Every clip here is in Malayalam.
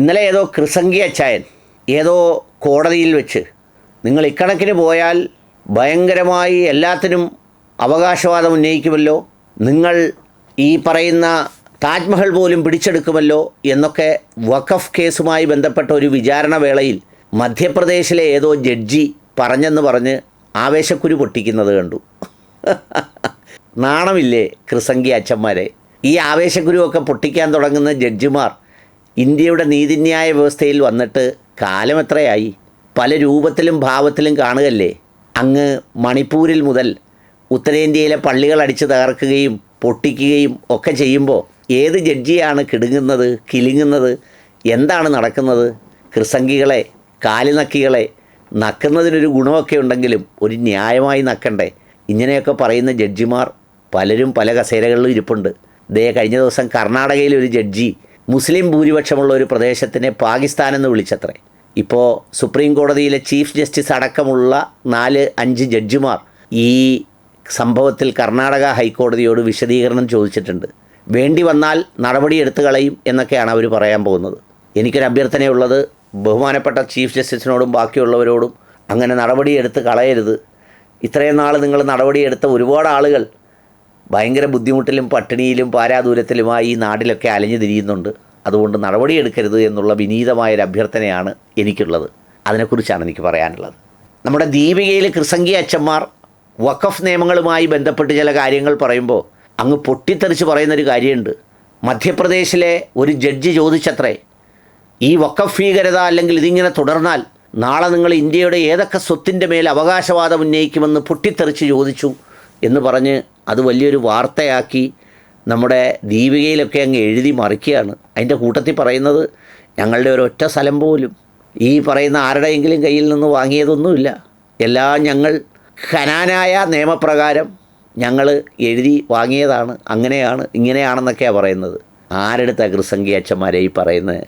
ഇന്നലെ ഏതോ കൃസംഗി അച്ചായൻ ഏതോ കോടതിയിൽ വെച്ച് നിങ്ങൾ ഇക്കണക്കിന് പോയാൽ ഭയങ്കരമായി എല്ലാത്തിനും അവകാശവാദം ഉന്നയിക്കുമല്ലോ നിങ്ങൾ ഈ പറയുന്ന താജ്മഹൽ പോലും പിടിച്ചെടുക്കുമല്ലോ എന്നൊക്കെ വഖഫ് കേസുമായി ബന്ധപ്പെട്ട ഒരു വിചാരണ വേളയിൽ മധ്യപ്രദേശിലെ ഏതോ ജഡ്ജി പറഞ്ഞെന്ന് പറഞ്ഞ് ആവേശക്കുരു പൊട്ടിക്കുന്നത് കണ്ടു. നാണമില്ലേ കൃസംഗി അച്ഛന്മാരെ? ഈ ആവേശക്കുരുവൊക്കെ പൊട്ടിക്കാൻ തുടങ്ങുന്ന ജഡ്ജിമാർ ഇന്ത്യയുടെ നീതിന്യായ വ്യവസ്ഥയിൽ വന്നിട്ട് കാലം എത്രയായി? പല രൂപത്തിലും ഭാവത്തിലും കാണുകല്ലേ അങ്ങ് മണിപ്പൂരിൽ മുതൽ ഉത്തരേന്ത്യയിലെ പള്ളികൾ അടിച്ചു തകർക്കുകയും പൊട്ടിക്കുകയും ഒക്കെ ചെയ്യുമ്പോൾ ഏത് ജഡ്ജിയാണ് കിടുങ്ങുന്നത് കിലുങ്ങുന്നത്? എന്താണ് നടക്കുന്നത്? കൃസംഗികളെ കാലിനക്കികളെ നക്കുന്നതിനൊരു ഗുണമൊക്കെ ഉണ്ടെങ്കിലും ഒരു ന്യായമായി നക്കണ്ടേ? ഇങ്ങനെയൊക്കെ പറയുന്ന ജഡ്ജിമാർ പലരും പല കസേരകളിലും ഇരിപ്പുണ്ട്. ദേ കഴിഞ്ഞ ദിവസം കർണാടകയിലെ ഒരു ജഡ്ജി മുസ്ലിം ഭൂരിപക്ഷമുള്ള ഒരു പ്രദേശത്തിനെ പാകിസ്ഥാൻ എന്ന് വിളിച്ചത്രേ. ഇപ്പോൾ സുപ്രീം കോടതിയിലെ ചീഫ് ജസ്റ്റിസ് അടക്കമുള്ള നാല് അഞ്ച് ജഡ്ജിമാർ ഈ സംഭവത്തിൽ കർണാടക ഹൈക്കോടതിയോട് വിശദീകരണം ചോദിച്ചിട്ടുണ്ട്. വേണ്ടി വന്നാൽ നടപടി എടുത്തു കളയും എന്നൊക്കെയാണ് അവർ പറയാൻ പോകുന്നത്. എനിക്കൊരു അഭ്യർത്ഥനയുള്ളത് ബഹുമാനപ്പെട്ട ചീഫ് ജസ്റ്റിസിനോടും ബാക്കിയുള്ളവരോടും അങ്ങനെ നടപടിയെടുത്ത് കളയരുത്. ഇത്രയും നാൾ നിങ്ങൾ നടപടിയെടുത്ത ഒരുപാട് ആളുകൾ ഭയങ്കര ബുദ്ധിമുട്ടിലും പട്ടിണിയിലും പാരാദൂരത്തിലുമായി ഈ നാടിലൊക്കെ അലഞ്ഞു തിരിയുന്നുണ്ട്. അതുകൊണ്ട് നടപടിയെടുക്കരുത് എന്നുള്ള വിനീതമായൊരു അഭ്യർത്ഥനയാണ് എനിക്കുള്ളത്. അതിനെക്കുറിച്ചാണ് എനിക്ക് പറയാനുള്ളത്. നമ്മുടെ ദീപികയിൽ കൃസംഗി അച്ഛന്മാർ വഖഫ് നിയമങ്ങളുമായി ബന്ധപ്പെട്ട് ചില കാര്യങ്ങൾ പറയുമ്പോൾ അങ്ങ് പൊട്ടിത്തെറിച്ച് പറയുന്നൊരു കാര്യമുണ്ട്. മധ്യപ്രദേശിലെ ഒരു ജഡ്ജി ചോദിച്ചത്രേ ഈ വഖഫ് ഭീകരത അല്ലെങ്കിൽ ഇതിങ്ങനെ തുടർന്നാൽ നാളെ നിങ്ങൾ ഇന്ത്യയുടെ ഏതൊക്കെ സ്വത്തിന്റെ മേൽ അവകാശവാദം ഉന്നയിക്കുമെന്ന് പൊട്ടിത്തെറിച്ച് ചോദിച്ചു എന്ന് പറഞ്ഞ് അത് വലിയൊരു വാർത്തയാക്കി നമ്മുടെ ദീപികയിലൊക്കെ അങ്ങ് എഴുതി മറിക്കുകയാണ്. അതിന്റെ കൂട്ടത്തിൽ പറയുന്നത് ഞങ്ങളുടെ ഒരൊറ്റ സ്ഥലം പോലും ഈ പറയുന്ന ആരുടെയെങ്കിലും കയ്യിൽ നിന്ന് വാങ്ങിയതൊന്നുമില്ല. എല്ലാം ഞങ്ങൾ ഖനാനായ നിയമപ്രകാരം ഞങ്ങൾ എഴുതി വാങ്ങിയതാണ്. അങ്ങനെയാണ് ഇങ്ങനെയാണെന്നൊക്കെയാണ് പറയുന്നത്. ആരെടുത്ത അഗ്രസംഖ്യ അച്ഛന്മാരെ ഈ പറയുന്നത്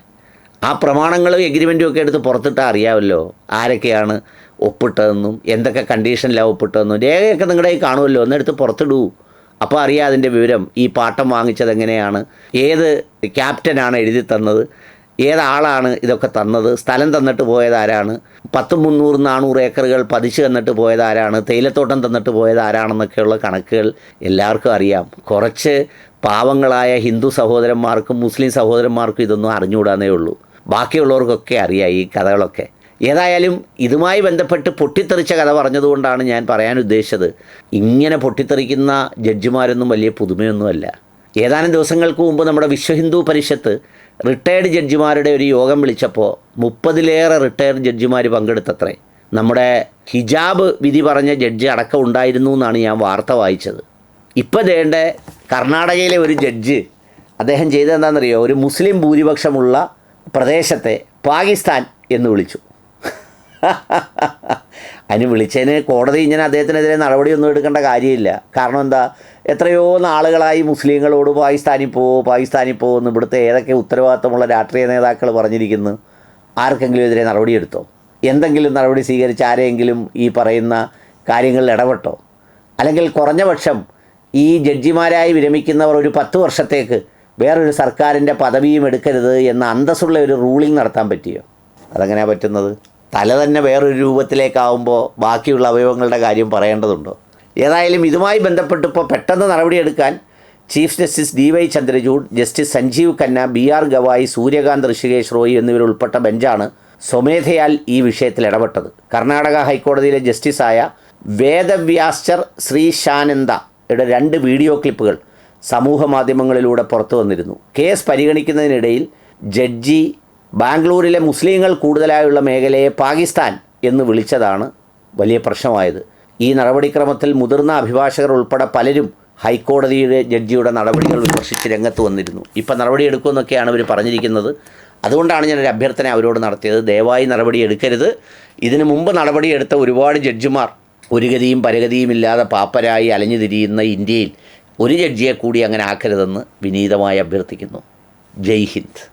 ആ പ്രമാണങ്ങളും എഗ്രിമെന്റും ഒക്കെ എടുത്ത് പുറത്തിട്ടാൽ അറിയാമല്ലോ ആരൊക്കെയാണ് ഒപ്പിട്ടതെന്നും എന്തൊക്കെ കണ്ടീഷനിലാണ് ഒപ്പിട്ടതെന്നും. രേഖയൊക്കെ നിങ്ങളുടെ കാണുമല്ലോ. ഒന്നെടുത്ത് പുറത്തിടൂ. അപ്പോൾ അറിയാം അതിന്റെ വിവരം. ഈ പാട്ടം വാങ്ങിച്ചത് എങ്ങനെയാണ്? ഏത് ക്യാപ്റ്റനാണ് എഴുതി തന്നത്? ഏതാളാണ് ഇതൊക്കെ തന്നത്? സ്ഥലം തന്നിട്ട് പോയത് ആരാണ്? പത്ത് മുന്നൂറ് നാനൂറ് ഏക്കറുകൾ പതിച്ച് തന്നിട്ട് പോയത് ആരാണ്? തേയിലത്തോട്ടം തന്നിട്ട് പോയത് ആരാണെന്നൊക്കെയുള്ള കണക്കുകൾ എല്ലാവർക്കും അറിയാം. കുറച്ച് പാവങ്ങളായ ഹിന്ദു സഹോദരന്മാർക്കും മുസ്ലിം സഹോദരന്മാർക്കും ഇതൊന്നും അറിഞ്ഞുകൂടാന്നേ ഉള്ളൂ. ബാക്കിയുള്ളവർക്കൊക്കെ അറിയാം ഈ കഥകളൊക്കെ. ഏതായാലും ഇതുമായി ബന്ധപ്പെട്ട് പൊട്ടിത്തെറിച്ച കഥ പറഞ്ഞതുകൊണ്ടാണ് ഞാൻ പറയാൻ ഉദ്ദേശിച്ചത്. ഇങ്ങനെ പൊട്ടിത്തെറിക്കുന്ന ജഡ്ജിമാരൊന്നും വലിയ പുതുമയൊന്നുമല്ല. ഏതാനും ദിവസങ്ങൾക്ക് മുമ്പ് നമ്മുടെ വിശ്വ ഹിന്ദു പരിഷത്ത് റിട്ടയേർഡ് ജഡ്ജിമാരുടെ ഒരു യോഗം വിളിച്ചപ്പോൾ മുപ്പതിലേറെ റിട്ടയേർഡ് ജഡ്ജിമാർ പങ്കെടുത്തത്രേ. നമ്മുടെ ഹിജാബ് വിധി പറഞ്ഞ ജഡ്ജി അടക്കം ഉണ്ടായിരുന്നു എന്നാണ് ഞാൻ വാർത്ത വായിച്ചത്. ഇപ്പോൾ ദേണ്ട കർണാടകയിലെ ഒരു ജഡ്ജ് അദ്ദേഹം ചെയ്തതെന്താണെന്നറിയോ? ഒരു മുസ്ലിം ഭൂരിപക്ഷമുള്ള പ്രദേശത്തെ പാകിസ്ഥാൻ എന്ന് വിളിച്ചു. അതിന് വിളിച്ചതിന് കോടതി ഇങ്ങനെ അദ്ദേഹത്തിനെതിരെ നടപടിയൊന്നും എടുക്കേണ്ട കാര്യമില്ല. കാരണം എന്താ? എത്രയോ നാളുകളായി മുസ്ലിങ്ങളോട് പാകിസ്ഥാനിൽ പോവോ പാകിസ്ഥാനിൽ പോകുമെന്ന് ഇവിടുത്തെ ഏതൊക്കെ ഉത്തരവാദിത്തമുള്ള രാഷ്ട്രീയ നേതാക്കൾ പറഞ്ഞിരിക്കുന്നു. ആർക്കെങ്കിലും എതിരെ നടപടിയെടുത്തോ? എന്തെങ്കിലും നടപടി സ്വീകരിച്ച് ആരെയെങ്കിലും ഈ പറയുന്ന കാര്യങ്ങളിൽ ഇടപെട്ടോ? അല്ലെങ്കിൽ കുറഞ്ഞ പക്ഷം ഈ ജഡ്ജിമാരായി വിരമിക്കുന്നവർ ഒരു പത്ത് വർഷത്തേക്ക് വേറൊരു സർക്കാരിന്റെ പദവിയും എടുക്കരുത് എന്ന അന്തസ്സുള്ള ഒരു റൂളിംഗ് നടത്താൻ പറ്റിയോ? അതെങ്ങനെയാണ് പറ്റുന്നത്? തല തന്നെ വേറൊരു രൂപത്തിലേക്കാവുമ്പോൾ ബാക്കിയുള്ള അവയവങ്ങളുടെ കാര്യം പറയേണ്ടതുണ്ടോ? ഏതായാലും ഇതുമായി ബന്ധപ്പെട്ട് ഇപ്പോൾ പെട്ടെന്ന് നടപടിയെടുക്കാൻ chief justice D Y Chandrachud justice Sanjiv Khanna B R Gavai Suryakant Hrishikesh Roy എന്നിവരുൾപ്പെട്ട ബെഞ്ചാണ് സ്വമേധയാൽ ഈ വിഷയത്തിൽ ഇടപെട്ടത്. കർണാടക ഹൈക്കോടതിയിലെ ജസ്റ്റിസായ വേദവ്യാസ്ചർ ശ്രീ ഷാനന്ദയുടെ രണ്ട് വീഡിയോ ക്ലിപ്പുകൾ സമൂഹ മാധ്യമങ്ങളിലൂടെ പുറത്തു വന്നിരുന്നു കേസ് പരിഗണിക്കുന്നതിനിടയിൽ ജഡ്ജി ബാംഗ്ലൂരിലെ മുസ്ലിങ്ങൾ കൂടുതലായുള്ള മേഖലയെ പാകിസ്ഥാൻ എന്ന് വിളിച്ചതാണ് വലിയ പ്രശ്നമായത്. ഈ നടപടിക്രമത്തിൽ മുതിർന്ന അഭിഭാഷകർ ഉൾപ്പെടെ പലരും ഹൈക്കോടതിയുടെ ജഡ്ജിയുടെ നടപടികൾ വിമർശിച്ച് രംഗത്ത് വന്നിരുന്നു. ഇപ്പം നടപടിയെടുക്കുമെന്നൊക്കെയാണ് അവർ പറഞ്ഞിരിക്കുന്നത്. അതുകൊണ്ടാണ് ഞാനൊരു അഭ്യർത്ഥന അവരോട് നടത്തിയത്. ദയവായി നടപടി എടുക്കരുത്. ഇതിനു മുമ്പ് നടപടിയെടുത്ത ഒരുപാട് ജഡ്ജിമാർ ഒരു ഗതിയും പരഗതിയും ഇല്ലാതെ പാപ്പരായി അലഞ്ഞു തിരിയുന്ന ഇന്ത്യയിൽ ഒരു ജഡ്ജിയെ കൂടി അങ്ങനെ ആക്കരുതെന്ന് വിനീതമായി അഭ്യർത്ഥിക്കുന്നു. ജയ് ഹിന്ദ്.